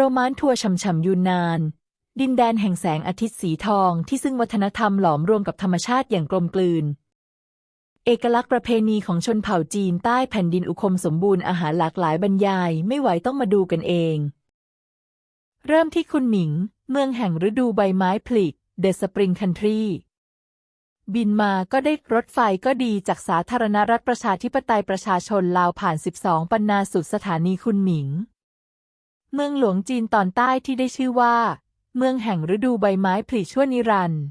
โรมานทัวร์ช่ำๆยูนนาน ดินแดนแห่งแสงอาทิตย์สีทองที่ซึ่งวัฒนธรรมหลอมรวมกับธรรมชาติอย่างกลมกลืน เอกลักษณ์ประเพณีของชนเผ่าจีนใต้แผ่นดินอุคมสมบูรณ์อาหารหลากหลายบรรยายไม่ไหวต้องมาดูกันเอง เริ่มที่คุนหมิง เมืองแห่งฤดูใบไม้ผลิเดอะสปริงคันทรีบินมาก็ได้รถไฟก็ดีจากสาธารณรัฐประชาธิปไตยประชาชนลาวผ่าน 12 ปันนาสุดสถานีคุนหมิง เมืองหลวงจีนตอนใต้ที่ได้ชื่อว่า เมืองแห่งฤดูใบไม้ผลิชั่วนิรันดร์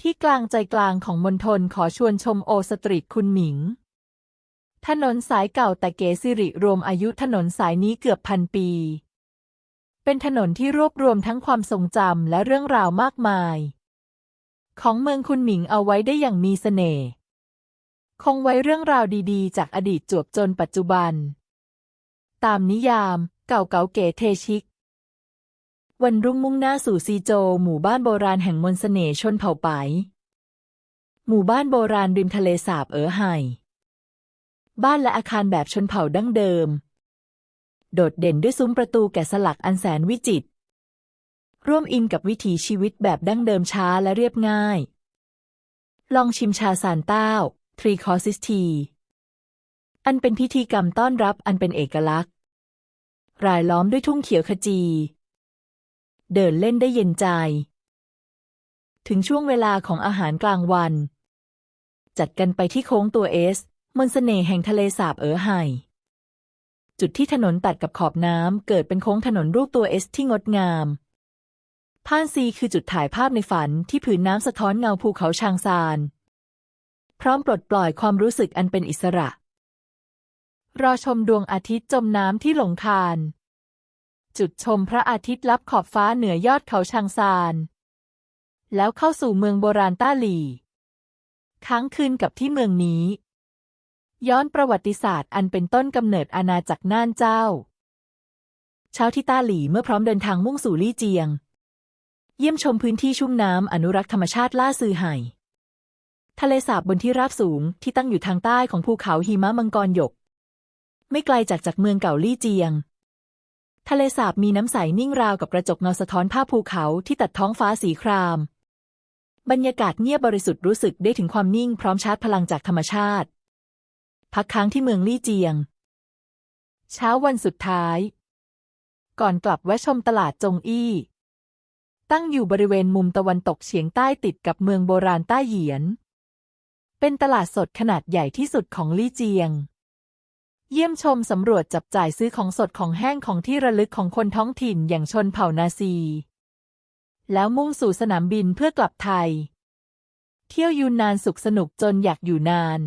ที่กลางใจกลางของมณฑลขอชวนชมโอสตรีทคุนหมิง ถนนสายเก่าแต่เก๋สิริรวมอายุถนนสายนี้เกือบพันปี เป็นถนนที่รวบรวมทั้งความทรงจำและเรื่องราวมากมาย ของเมืองคุนหมิงเอาไว้ได้อย่างมีเสน่ห์คงไว้เรื่องราวดีๆ จากอดีตจวบจนปัจจุบัน ตามนิยาม เก่าเก๋าเก๋เทชิก วันรุ่งมุ่งหน้าสู่ซีโจ หมู่บ้านโบราณแห่งมนต์เสน่ห์ชนเผ่าไปหมู่บ้านโบราณริมทะเลสาบเอ๋อไห่บ้านและอาคารแบบชนเผ่าดั้งเดิม โดดเด่นด้วยซุ้มประตูแกะสลักอันแสนวิจิตร ร่วมอินกับวิถีชีวิตแบบดั้งเดิมช้าและเรียบง่าย ลองชิมชาซานเต้า ทรีคอซิสที อันเป็นพิธีกรรมต้อนรับอันเป็นเอกลักษณ์ รายล้อมด้วยทุ่งเขียวขจี เดินเล่นได้เย็นใจ ถึงช่วงเวลาของอาหารกลางวัน จัดกันไปที่โค้งตัวเอส มนต์เสน่ห์แห่งทะเลสาบเอ๋อไห่ จุดที่ถนนตัดกับขอบน้ำเกิดเป็นโค้งถนนรูปตัวเอสที่งดงามพานซีคือจุดถ่ายภาพในฝันที่ผืนน้ำสะท้อนเงาภูเขาชางซาน พร้อมปลดปล่อยความรู้สึกอันเป็นอิสระ รอชมดวงอาทิตย์จมน้ำที่หลงคาน จุดชมพระอาทิตย์ลับขอบฟ้าเหนือยอดเขาชางซาน แล้วเข้าสู่เมืองโบราณต้าหลี่ค้างคืนกับที่เมืองนี้ ย้อนประวัติศาสตร์อันเป็นต้นกำเนิดอาณาจักรน่านเจ้า เช้าที่ต้าหลี่เมื่อพร้อมเดินทางมุ่งสู่ลี่เจียง เยี่ยมชมพื้นที่ชุ่มน้ำอนุรักษ์ธรรมชาติล่าซือไห่ ทะเลสาบบนที่ราบสูงที่ตั้งอยู่ทางใต้ของภูเขาหิมะมังกรหยก ไม่ไกลจากจากเมืองเก่าลี่เจียง ทะเลสาบมีน้ำใสนิ่งราวกับกระจกเงาสะท้อนภาพภูเขาที่ตัดท้องฟ้าสีคราม บรรยากาศเงียบบริสุทธิ์รู้สึกได้ถึงความนิ่งพร้อมชาร์จพลังจากธรรมชาติ พักค้างที่เมืองลี่เจียง เช้าวันสุดท้าย ก่อนกลับแวะชมตลาดจงอี้ ตั้งอยู่บริเวณมุมตะวันตกเฉียงใต้ติดกับเมืองโบราณใต้เหยียน เป็นตลาดสดขนาดใหญ่ที่สุดของลี่เจียง เยี่ยมชมสำรวจจับจ่ายซื้อของสดของแห้งของที่ระลึกของคนท้องถิ่นอย่างชนเผ่านาซี แล้วมุ่งสู่สนามบินเพื่อกลับไทย เที่ยวยูนนานสุขสนุกจนอยากอยู่นาน